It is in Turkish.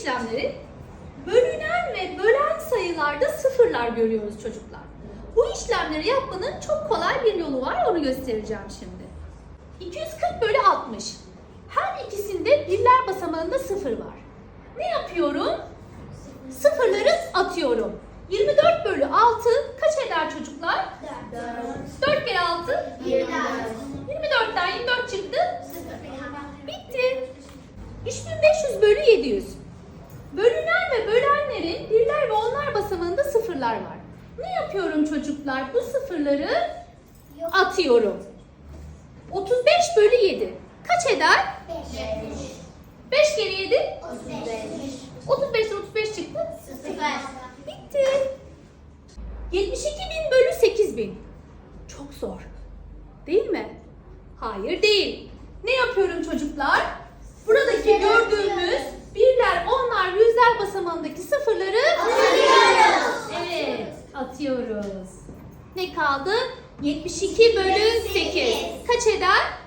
işlemleri bölünen ve bölen sayılarda sıfırlar görüyoruz çocuklar. Bu işlemleri yapmanın çok kolay bir yolu var onu göstereceğim şimdi. 240 bölü 60. Her ikisinde birler basamağında sıfır var. Ne yapıyorum? Sıfırları atıyorum. 24 bölü 6 kaç eder çocuklar? 4 kere 6 24'ten 24 çıktı. Bitti. 3500 bölü 700. Bölünen ve bölenlerin birler ve onlar basamağında sıfırlar var. Ne yapıyorum çocuklar? Bu sıfırları atıyorum. 35 bölü 7. Kaç eder? 5 kere 7. 35'ten 35 çıktı. Bitti. 72 bin bölü 8 bin. Çok zor. Değil mi? Hayır değil. Ne yapıyorum çocuklar? Buradaki gördüğümüz birler, onlar, yüzler basamağındaki sıfırları Atıyoruz. Evet, atıyoruz. Ne kaldı? 72 bölü 8. Kaç eder? 9